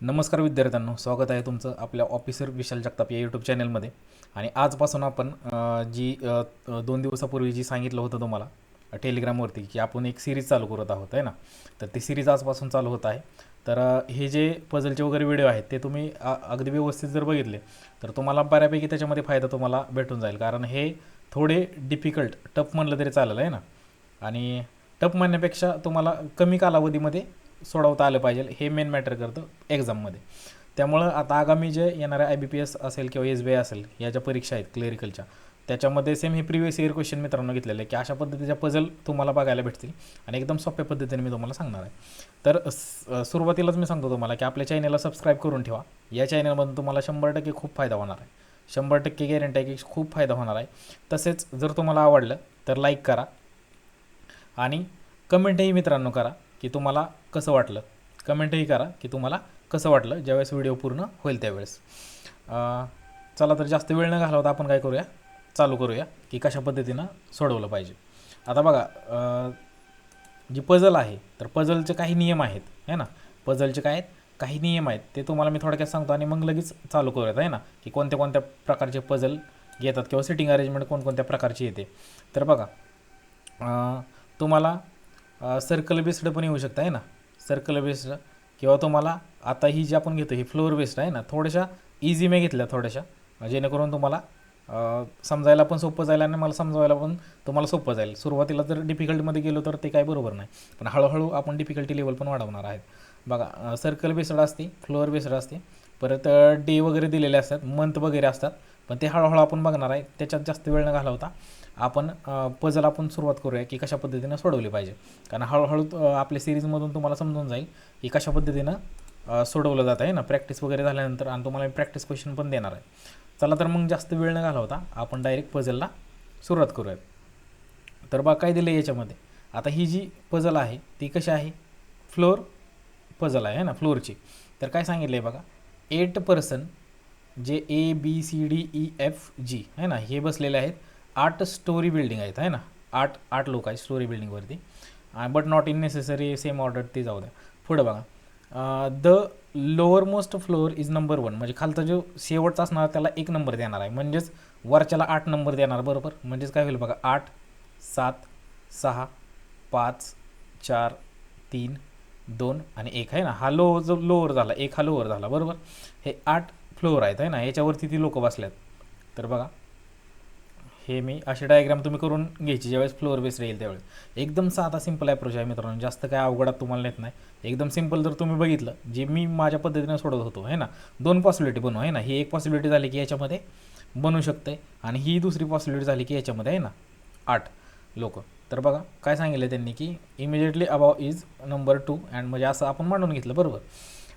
नमस्कार विद्यार्थ्यांनो स्वागत आहे तुमचं आपल्या ऑफिसर विशाल जगताप या यूट्यूब चॅनलमध्ये आणि आजपासून आपण जी दोन दिवसापूर्वी जी सांगितलं होतं तुम्हाला टेलिग्रामवरती की आपण एक सिरीज चालू करत आहोत आहे ना? तर ती सिरीज आजपासून चालू होत आहे. तर हे जे पझलचे वगैरे व्हिडिओ आहेत ते तुम्ही अगदी व्यवस्थित जर बघितले तर तुम्हाला बऱ्यापैकी त्याच्यामध्ये फायदा तुम्हाला भेटून जाईल. कारण हे थोडे डिफिकल्ट टफ म्हणलं तरी चालेल आहे ना? आणि टफ म्हणण्यापेक्षा तुम्हाला कमी कालावधीमध्ये सोडवता आलं पाहिजे. हे मेन मॅटर करतं एक्झाममध्ये त्यामुळं आता आगामी जे येणाऱ्या आय बी पी एस असेल किंवा एस बी आय असेल या ज्या परीक्षा आहेत क्लेरिकलच्या त्याच्यामध्ये सेम हे प्रिव्हियस इयर क्वेश्चन मित्रांनो घेतलेले आहे की अशा पद्धतीच्या पझल तुम्हाला बघायला भेटतील आणि एकदम सोप्या पद्धतीने मी तुम्हाला सांगणार आहे. तर सुरुवातीलाच मी सांगतो तुम्हाला की आपल्या चॅनलला सबस्क्राईब करून ठेवा. या चॅनलमधून तुम्हाला शंभर टक्के खूप फायदा होणार आहे. शंभर टक्के गॅरंटी आहे की खूप फायदा होणार आहे. तसेच जर तुम्हाला आवडलं तर लाईक करा आणि कमेंटही मित्रांनो करा. की तुम्हाला कसं वाटलं? कमेंटही करा की तुम्हाला कसं वाटलं? ज्यावेळेस व्हिडिओ पूर्ण होईल त्यावेळेस. चला तर जास्त वेळ न घालवता आपण काय करूया? चालू करूया की कशा पद्धतीनं सोडवलं पाहिजे. आता बघा जी पझल आहे तर पझलचे काही नियम आहेत है ना? पझलचे काय आहेत? काही नियम आहेत. ते तुम्हाला मी थोडक्यात सांगतो आणि मग लगेच चालू करूयात आहे ना? की कोणत्या कोणत्या प्रकारचे पझल येतात किंवा सिटिंग अरेंजमेंट कोणकोणत्या प्रकारची येते. तर बघा तुम्हाला सर्कल बेस्ड पण येऊ शकतं आहे ना? सर्कल बेस्ड किंवा तुम्हाला आता ही जी आपण घेतो ही फ्लोअर बेस्ड आहे ना थोड्याशा इझी मी घेतल्या थोड्याशा. म्हणजे जेणेकरून तुम्हाला समजायला पण सोपं जाईल आणि मला समजवायला पण तुम्हाला सोपं जाईल. सुरुवातीला जर डिफिकल्टमध्ये गेलो तर ते काय बरोबर नाही. पण हळूहळू आपण डिफिकल्टी लेवल पण वाढवणार आहेत. बघा सर्कल बेस्ड असते फ्लोअर बेस्ड असते परत डे वगैरे दिलेले असतात मंथ वगैरे असतात. पण ते हळूहळू आपण बघणार आहे. त्याच्यात जास्त वेळ न घालवता आपण पझल आपण सुरुवात करूया की कशा पद्धतीनं सोडवली पाहिजे. कारण हळूहळू आपल्या सिरीजमधून तुम्हाला समजून जाईल की कशा पद्धतीनं सोडवलं जात आहे ना. प्रॅक्टिस वगैरे झाल्यानंतर आणि तुम्हाला प्रॅक्टिस क्वेश्चन पण देणार आहे. चला तर मग जास्त वेळ न घालवता आपण डायरेक्ट पझलला सुरुवात करूयात. तर बा काय दिलं याच्यामध्ये. आता ही जी पझल आहे ती कशी आहे? फ्लोअर पझल आहे ना? फ्लोअरची तर काय सांगितलं आहे बघा? एट पर्सन जे A B C D E F G आहे ना? हे बसलेले आहेत. आठ स्टोरी बिल्डिंग आहेत आहे ना? आठ आठ लोक आहेत story बिल्डिंगवरती but not in necessary same order ते जाऊ द्या. पुढं बघा. The lower most floor is number one म्हणजे खालचा जो शेवटचा असणार त्याला एक नंबर देणार आहे. म्हणजेच वरच्याला आठ नंबर देणार बरोबर? म्हणजेच काय होईल बघा? आठ सात सहा पाच चार तीन दोन आणि एक आहे ना? हा लो जो लोअर झाला एक हा लोअर झाला बरोबर? हे आठ फ्लोअर आहेत आहे ना याच्यावरती ती लोकं बसल्यात. तर बघा हे मी असे डायग्राम तुम्ही करून घ्यायची ज्यावेळेस फ्लोअर बेस राहील त्यावेळेस. एकदम साधा सिंपल अप्रोच आहे मित्रांनो जास्त काय अवघडात तुम्हाला नेत नाही. एकदम सिंपल जर तुम्ही बघितलं जे मी माझ्या पद्धतीने सोडत होतो आहे ना? दोन पॉसिबिलिटी बनवू आहे ना? ही एक पॉसिबिलिटी झाली की याच्यामध्ये बनू शकते आणि ही दुसरी पॉसिबिलिटी झाली की याच्यामध्ये आहे ना? आठ लोक. तर बघा काय सांगितलं त्यांनी की immediately above is number two and म्हणजे असं आपण मांडून घेतलं बरोबर?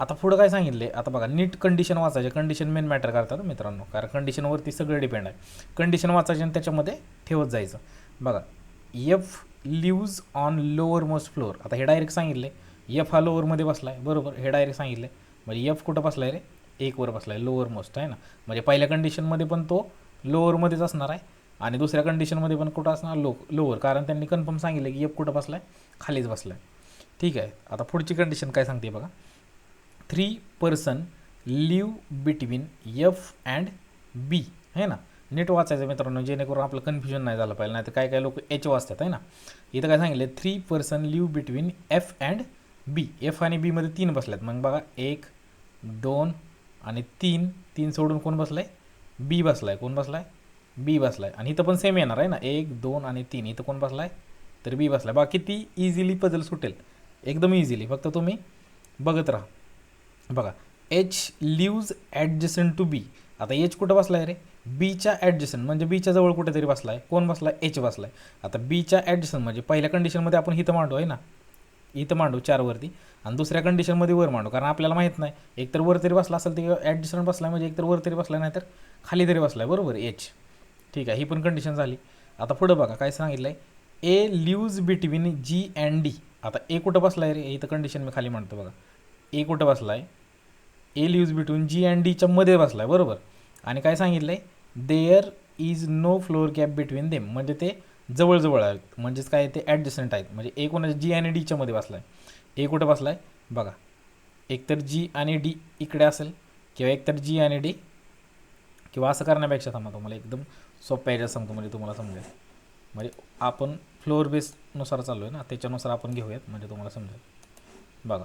आता पुढं काय सांगितले? आता बघा नीट कंडिशन वाचायचे. कंडिशन मेन मॅटर करतात मित्रांनो. कारण कंडिशनवरती सगळं डिपेंड आहे. कंडिशन वाचायचे आणि त्याच्यामध्ये ठेवत जायचं. बघा F lives on lower most floor आता हे डायरेक्ट सांगितले. एफ हा लोअरमध्ये बसला आहे बरोबर? हे डायरेक्ट सांगितले. म्हणजे एफ कुठं बसला आहे रे? एकवर बसला आहे लोअर मोस्ट आहे ना? म्हणजे पहिल्या कंडिशनमध्ये पण तो लोअरमध्येच असणार आहे. आणि दुसऱ्या कंडिशनमध्ये पण कुठं असणार? लो लोअर कारण त्यांनी कन्फर्म सांगितलं की एफ कुठं बसला आहे खालीच बसला आहे ठीक आहे. आता पुढची कंडिशन काय सांगते बघा. Three person live between F and B आहे ना? नीट वाचायचं मित्रांनो जेणेकरून आपलं कन्फ्युजन नाही झालं पाहिजे नाही तर काय काय लोक एच वाचतात आहे ना? इथं काय सांगितलं three person live between F and B. F आणि बीमध्ये तीन बसल्यात. मग बघा एक दोन आणि तीन. तीन सोडून कोण बसलं आहे बी बसला आहे कोण बसला आहे बी बसला आहे आणि इथं पण सेम येणार आहे ना? एक दोन आणि तीन. इथं कोण बसला आहे तर बी बसला आहे बाकी ती इझिली पजल सुटेल. एकदम इझिली फक्त तुम्ही बघत राहा. बघा H lives adjacent to B आता एच कुठं बसला आहे रे बीच्या ॲडजसन म्हणजे बीच्या जवळ कुठेतरी बसला आहे कोण बसला आहे एच बसला आहे आता बीच्या ॲडजसन म्हणजे पहिल्या कंडिशनमध्ये आपण इथं मांडू आहे ना? इथं मांडू चारवरती आणि दुसऱ्या कंडिशनमध्ये वर मांडू कारण आपल्याला माहीत नाही. एकतर वर तरी बसला असेल ते ॲडजस्टमेंट बसला म्हणजे एकतर वर तरी बसला नाही तर खाली तरी बसला आहे बरोबर? एच ठीक आहे ही पण कंडिशन झाली. आता पुढं बघा काय सांगितलं आहे A lives between G and D आता ए कुठं बसला आहे रे? इथं कंडिशन मी खाली मांडतो बघा. ए कुठं बसला आहे A lives between G and डीच्या मध्ये बसला आहे बरोबर? आणि काय सांगितलं आहे there is no floor gap between them म्हणजे ते जवळजवळ आहेत. म्हणजेच काय ते ॲडजस्टंट आहेत. म्हणजे ए कोणाच्या जी आणि डीच्या मध्ये बसला आहे ए कुठं बसला आहे बघा. एकतर जी आणि डी इकडे असेल किंवा एकतर जी आणि डी किंवा असं करण्यापेक्षा थांबा तुम्हाला एकदम सोप्या याच्यात सांगतो म्हणजे तुम्हाला समजेल. म्हणजे आपण फ्लोअर बेसनुसार चाललो आहे ना त्याच्यानुसार आपण घेऊयात म्हणजे तुम्हाला समजेल. बघा.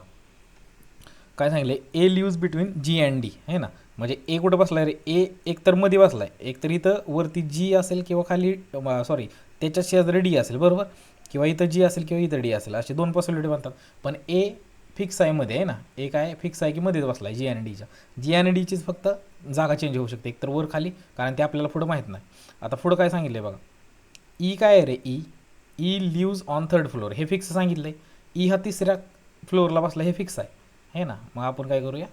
काय सांगितलं A lives between G and D आहे ना? म्हणजे ए कुठं बसला रे? ए एक तर मध्ये बसला आहे एक तर इथं वरती जी असेल किंवा खाली सॉरी त्याच्या शेजारी डी असेल बरोबर? किंवा इथं जी असेल किंवा इथं डी असेल. असे दोन पॉसिबिलिटी बनतात. पण ए फिक्स आहे मध्ये आहे ना? ए काय? फिक्स आहे की मध्येच बसला आहे जी अँड डीच्या जी अँड डीचीच फक्त जागा चेंज होऊ शकते. एकतर वर खाली कारण ते आपल्याला पुढं माहीत नाही. आता पुढं काय सांगितलं आहे बघा. ई काय आहे रे? E E lives on third floor हे फिक्स सांगितलं आहे e ई हा तिसऱ्या फ्लोअरला बसला हे फिक्स आहे. आहे ना? मग आपण काय करूया?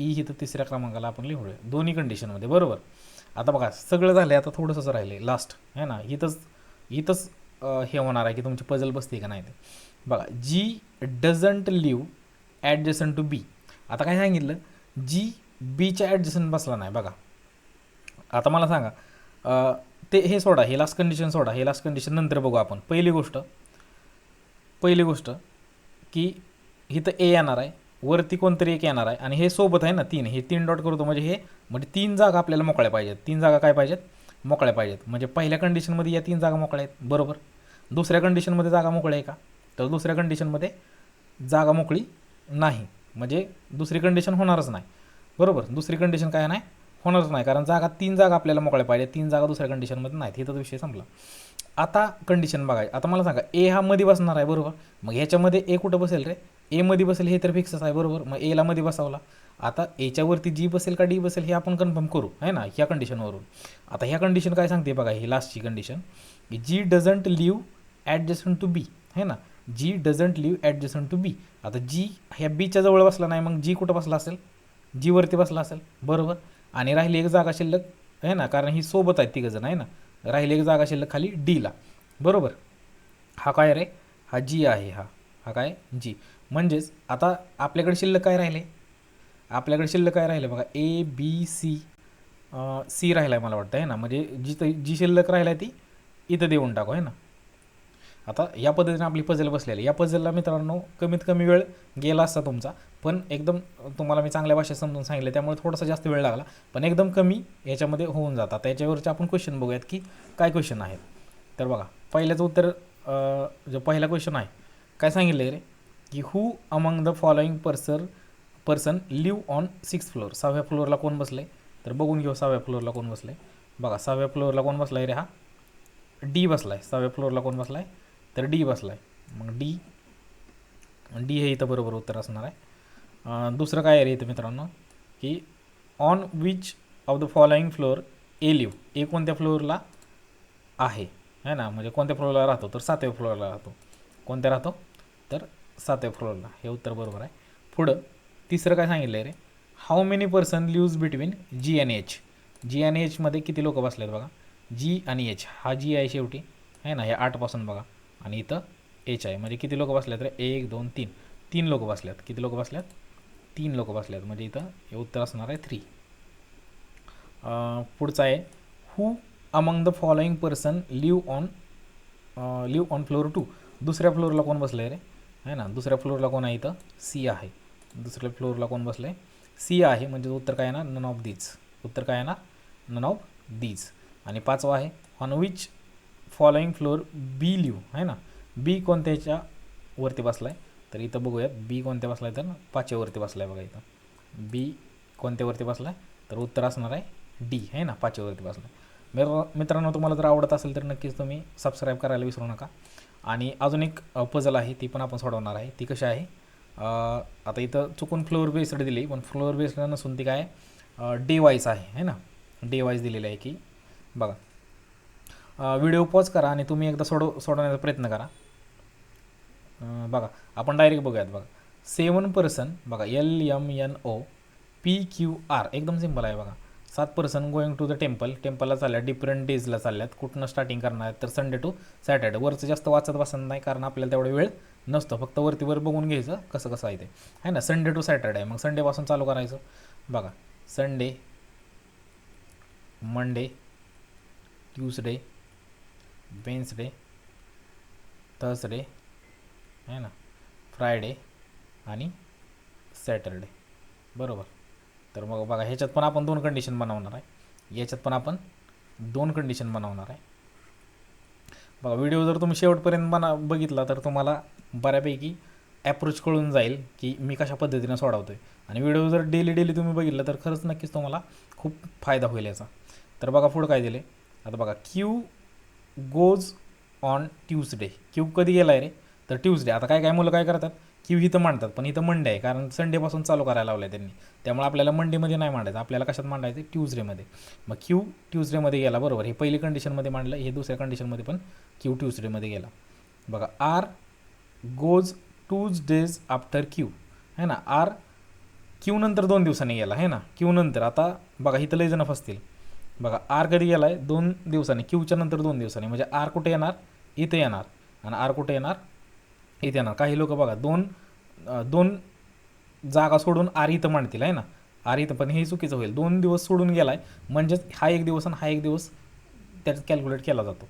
ई ही तर तिसऱ्या क्रमांकाला आपण लिहूया. दोन्ही कंडिशनमध्ये बरोबर? आता बघा सगळं झालं आता थोडंसंच राहिलं आहे लास्ट आहे ना? इथंच इथंच हे होणार आहे की तुमची पजल बसते का नाही ते. बघा G doesn't live adjacent to B आता काय सांगितलं? जी बीच्या ॲडजसन बसला नाही. बघा. आता मला सांगा ते हे सोडा हे लास्ट कंडिशन सोडा हे लास्ट कंडिशन नंतर बघू आपण. पहिली गोष्ट पहिली गोष्ट की इथं ए येणार आहे. वरती कोणतरी एक येणार आहे. आणि हे सोबत आहे ना तीन. हे तीन डॉट करतो म्हणजे हे म्हणजे तीन जागा आपल्याला मोकळ्या पाहिजेत. तीन जागा काय पाहिजेत? मोकळ्या पाहिजेत. म्हणजे पहिल्या कंडिशनमध्ये या तीन जागा मोकळ्या आहेत. बरोबर? दुसऱ्या कंडिशनमध्ये जागा मोकळ्या आहे का? तर दुसऱ्या कंडिशनमध्ये जागा मोकळी नाही. म्हणजे दुसरी कंडिशन होणारच नाही. बरोबर? दुसरी कंडिशन काय नाही? होणारच नाही. कारण जागा तीन जागा आपल्याला मोकळ्या पाहिजे तीन जागा दुसऱ्या कंडिशनमध्ये नाहीत. हे तर विषय संपला. आता कंडिशन बघायची. आता मला सांगा ए हा मध्ये बसणार आहे. बरोबर? मग ह्याच्यामध्ये ए कुठं बसेल रे? एमध्ये बसेल हे तर फिक्सच आहे बरोबर. मग एला मध्ये बसावला. आता एच्यावरती जी बसेल का डी बसेल हे आपण कन्फर्म करू आहे ना? ह्या कंडिशनवरून आता ह्या कंडिशन काय सांगते बघा ही लास्टची कंडिशन की G doesn't live adjacent to B आहे ना? G doesn't live adjacent to B आता जी ह्या बीच्या जवळ बसला नाही मग जी कुठं बसला असेल? जीवरती बसला असेल बरोबर. आणि राहिली एक जागा शिल्लक आहे ना? कारण ही सोबत आहेत तिघंजण आहे ना? राहिली एक जागा शिल्लक खाली डीला बरोबर. हा काय रे? हा जी आहे हा. हा काय? जी म्हणजेच आता आपल्याकडे शिल्लक काय राहिले? आपल्याकडे शिल्लक काय राहिले बघा ए बी सी सी राहिला आहे मला वाटतं आहे ना? म्हणजे जी जी शिल्लक राहिला आहे ती इथं देऊन टाकू आहे ना? आता या पद्धतीने आपली पझल बसलेली या पजलला मित्रांनो कमीत कमी वेळ गेला असता तुमचा पण एकदम तुम्हाला मी चांगल्या भाषेत समजून सांगितलं त्यामुळे थोडासा जास्त वेळ लागला. पण एकदम कमी याच्यामध्ये होऊन जातात त्याच्यावरचे आपण क्वेश्चन बघूयात की काय क्वेश्चन आहेत. तर बघा पहिल्याचं उत्तर जो पहिला क्वेश्चन आहे काय सांगितलं आहे रे? की who among the following person person live on six floor सहाव्या फ्लोअरला कोण बसलं आहे तर बघून घेऊ सहाव्या फ्लोअरला कोण बसलं आहे बघा सहाव्या फ्लोअरला कोण बसला आहे रे हा? डी बसला आहे सहाव्या फ्लोअरला कोण बसला आहे तर डी बसला आहे मग डी डी हे इथं बरोबर उत्तर असणार आहे. दुसरं काय आहे रे इथं मित्रांनो? की on which of the following floor A live A कोणत्या फ्लोअरला आहे? है ना? म्हणजे कोणत्या फ्लोअरला राहतो? तर सातव्या फ्लोअरला राहतो. कोणत्या राहतो? सातव्या फ्लोअरला हे उत्तर बरोबर आहे. पुढं तिसरं काय सांगितलं आहे रे how many person lives between G आणि एच जी आणि एचमध्ये किती लोक बसले आहेत बघा? जी आणि एच हा जी आहे शेवटी. आहे ना? हे आठपासून बघा. आणि इथं एच आहे. म्हणजे किती लोक बसल्यात रे? एक दोन तीन. तीन लोक बसल्यात किती लोक बसल्यात तीन लोक बसल्यात म्हणजे इथं हे उत्तर असणार आहे थ्री पुढचं आहे. Who among the following person live on live on floor two दुसऱ्या फ्लोअरला कोण बसलं आहे रे? आहे ना? दुसऱ्या फ्लोअरला कोण आहे इथं? सी आहे. दुसऱ्या फ्लोअरला कोण बसलं आहे सी आहे म्हणजे उत्तर काय येणार नन ऑफ दीज उत्तर काय येणार नन ऑफ दीज आणि पाचवा आहे on which following floor B live आहे ना? बी कोणत्याच्या वरती बसला आहे तर इथं बघूयात बी कोणत्या बसला आहे तर पाचव्यावरती बसला आहे बघा इथं. बी कोणत्यावरती बसला आहे तर उत्तर असणार आहे डी आहे ना? पाचव्यावरती बसला आहे मित्र मित्रांनो तुम्हाला जर आवडत असेल तर नक्कीच तुम्ही सबस्क्राईब करायला विसरू नका. आणि अजून एक पजल आहे ती पण आपण सोडवणार आहे. ती कशी आहे? आता इथं चुकून फ्लोअर बेस्ड दिली पण फ्लोअर बेस्ड नसून ती काय? डे वाईज आहे है ना? डे वाईज दिलेलं आहे की बघा. व्हिडिओ पॉज करा आणि तुम्ही एकदा सोडव सोडवण्याचा प्रयत्न करा. बघा. आपण डायरेक्ट बघूयात बघा. सेवन पर्सन बघा L M N O P Q R एकदम सिंपल आहे बघा. सात person going to the temple टेम्पलला चालल्यात डिफरंट डेजला चालल्यात. कुठनं स्टार्टिंग करणार आहेत तर संडे टू सॅटर्डे वरचं जास्त वाचत बसत नाही कारण आपल्याला तेवढा वेळ नसतो. फक्त वरतीवर बघून घ्यायचं कसं कसं आहे ते. आहे ना? संडे टू सॅटर्डे आहे. मग संडेपासून चालू करायचं. बघा. Sunday Monday Tuesday Wednesday Thursday आहे ना? फ्रायडे आणि सॅटरडे बरोबर. तर मग बघा ह्याच्यात पण आपण दोन कंडिशन बनवणार आहे. याच्यात पण आपण दोन कंडिशन बनवणार आहे. बघा व्हिडिओ जर तुम्ही शेवटपर्यंत बना बघितला तर तुम्हाला बऱ्यापैकी ॲप्रोच कळून जाईल की मी कशा पद्धतीनं सोडवतो आहे आणि व्हिडिओ जर डेली डेली तुम्ही बघितला तर खरंच नक्कीच तुम्हाला खूप फायदा होईल याचा. तर बघा पुढं काय दिले आता बघा Q goes on Tuesday Q कधी गेला आहे रे? तर ट्यूजडे आता काय काय मुलं काय करतात? क्यू इथं मांडतात पण इथं मंडे आहे कारण संडेपासून चालू करायला लावलं आहे त्यांनी. त्यामुळे आपल्याला मंडेमध्ये नाही मांडायचं आपल्याला कशात मांडायचं ट्यूजडेमध्ये मग क्यू ट्यूजडेमध्ये गेला बरोबर. हे पहिली कंडिशनमध्ये मांडलं हे दुसऱ्या कंडिशनमध्ये पण क्यू ट्यूजडेमध्ये गेला. बघा R goes two days after Q है ना? आर क्यू नंतर दोन दिवसांनी गेला है ना? क्यू नंतर. आता बघा इथं लय जण फसतील. बघा आर कधी गेला आहे दोन दिवसांनी. क्यूच्या नंतर दोन दिवसांनी. म्हणजे आर कुठे येणार? इथं येणार. आणि आर कुठे येणार? इथे येणार. काही लोक बघा दोन दोन जागा सोडून आर इथं मांडतील आहे ना? आर इथं पण हे चुकीचं होईल. दोन दिवस सोडून गेला आहे म्हणजेच हा एक दिवस आणि हा एक दिवस त्याच्यात कॅल्क्युलेट केला जातो.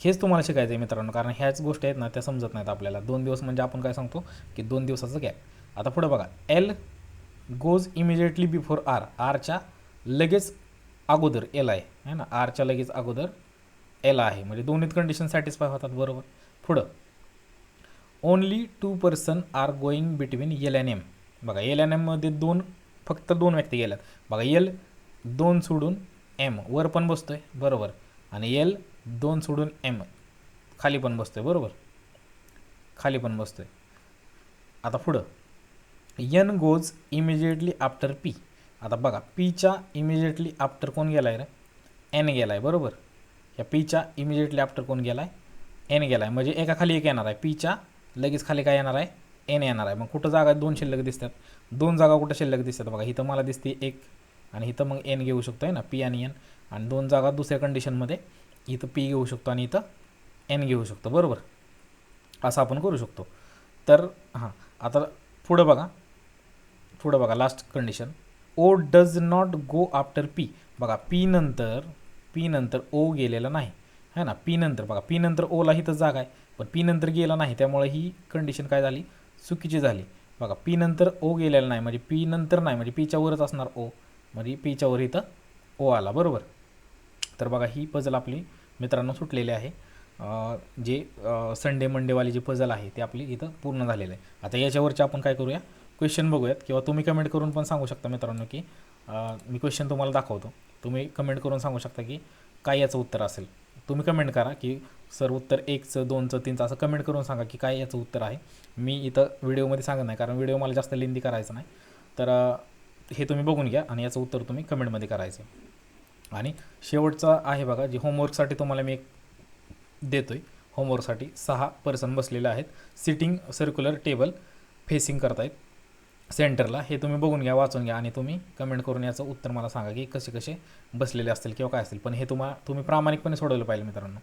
हेच तुम्हाला शिकायचं आहे मित्रांनो कारण ह्याच गोष्टी आहेत ना त्या समजत नाहीत आपल्याला. दोन दिवस म्हणजे आपण काय सांगतो की दोन दिवसाचं गॅप आता पुढे बघा L goes immediately before R आरच्या लगेच अगोदर एल आहे है ना? आरच्या लगेच अगोदर एल आहे. म्हणजे दोन्हीत कंडिशन सॅटिस्फाय होतात बरोबर? पुढं only two person are going between L N M बघा एल एन एममध्ये दोन फक्त दोन व्यक्ती गेल्यात. बघा एल दोन सोडून एम वर पण बसतो आहे बरोबर. आणि एल दोन सोडून एम खाली पण बसतो आहे बरोबर. खाली पण बसतो आहे आता पुढं. N goes immediately after P आता बघा पीच्या इमिजिएटली आफ्टर कोण गेला आहे रे? एन गेला आहे बरोबर. या पीच्या इमिजिएटली आफ्टर कोण गेला आहे एन गेला आहे म्हणजे एका खाली एक येणार आहे. पीच्या लगेच खाली काय येणार आहे? एन येणार आहे. मग कुठं जागा दोन शिल्लक दिसतात? दोन जागा कुठं शिल्लक दिसतात? बघा इथं मला दिसते एक आणि इथं मग एन घेऊ शकतो आहे ना पी आणि एन आणि दोन जागा दुसऱ्या कंडिशनमध्ये इथं पी घेऊ शकतो आणि इथं एन घेऊ शकतो. बरोबर? असं आपण करू शकतो. तर हां आता पुढं बघा. पुढं बघा last condition O does not go after P बघा पी नंतर पी नंतर ओ गेलेला नाही. है ना? पी नंतर बघा पी नंतर ओला इथं जागा आहे. पण पी नंतर गेला नाही त्यामुळे ही कंडिशन काय झाली? चुकीची झाली. बघा पी नंतर ओ गेलेला नाही म्हणजे पी नंतर नाही म्हणजे पीच्या वरच असणार ओ म्हणजे पीच्या वर इथं ओ आला बरोबर? तर बघा ही पजल आपली मित्रांनो सुटलेली आहे. जे संडे मंडेवाली जी पझल आहे ते आपली इथं पूर्ण झालेलं आहे. आता याच्यावरचे आपण काय करूया? क्वेश्चन बघूयात. किंवा तुम्ही कमेंट करून पण सांगू शकता मित्रांनो की मी क्वेश्चन तुम्हाला दाखवतो. तुम्ही कमेंट करून सांगू शकता की काय याचं उत्तर असेल. तुम्ही कमेंट करा की सर उत्तर एकचं दोनचं तीनचं असं कमेंट करून सांगा की काय याचं उत्तर आहे. मी इथं व्हिडिओमध्ये सांगत नाही कारण व्हिडिओ मला जास्त लेंदी करायचं नाही. तर हे तुम्ही बघून घ्या आणि याचं उत्तर तुम्ही कमेंटमध्ये करायचं आणि शेवटचा आहे बघा जे होमवर्कसाठी तुम्हाला मी एक देतो आहे होमवर्कसाठी सहा पर्सन बसलेले आहेत. सिटिंग सर्क्युलर टेबल फेसिंग करतायत. सेंटरला हे तुम्ही बघून घ्या वाचून घ्या आणि तुम्ही कमेंट करून याचं उत्तर मला सांगा की कसे कसे बसलेले असतील किंवा काय असतील. पण हे तुम्हा तुम्ही प्रामाणिकपणे सोडवलं पाहिजे मित्रांनो.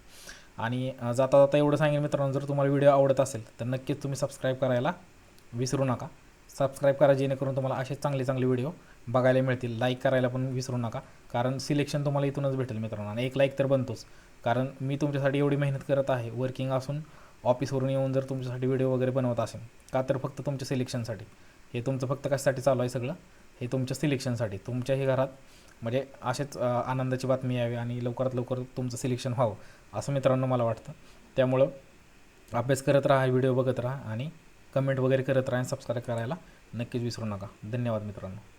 आणि जाता जाता एवढं सांगेल मित्रांनो जर तुम्हाला व्हिडिओ आवडत असेल तर नक्कीच तुम्ही सबस्क्राईब करायला विसरू नका. सबस्क्राईब करा जेणेकरून तुम्हाला असे चांगले चांगले व्हिडिओ बघायला मिळतील. लाईक करायला पण विसरू नका कारण सिलेक्शन तुम्हाला इथूनच भेटेल मित्रांनो. आणि एक लाईक तर बनतोच. कारण मी तुमच्यासाठी एवढी मेहनत करत आहे वर्किंग असून ऑफिसवरून येऊन जर तुमच्यासाठी व्हिडिओ वगैरे बनवत असेल का तर फक्त तुमच्या सिलेक्शनसाठी हे तुमचं फक्त कशासाठी चालू आहे सगळं? हे तुमच्या सिलेक्शनसाठी तुमच्याही घरात म्हणजे असेच आनंदाची बातमी यावी आणि लवकरात लवकर तुमचं सिलेक्शन व्हावं असं मित्रांनो मला वाटतं. त्यामुळं अभ्यास करत राहा व्हिडिओ बघत राहा आणि कमेंट वगैरे करत राहा आणि सबस्क्राईब करायला नक्कीच विसरू नका. धन्यवाद मित्रांनो.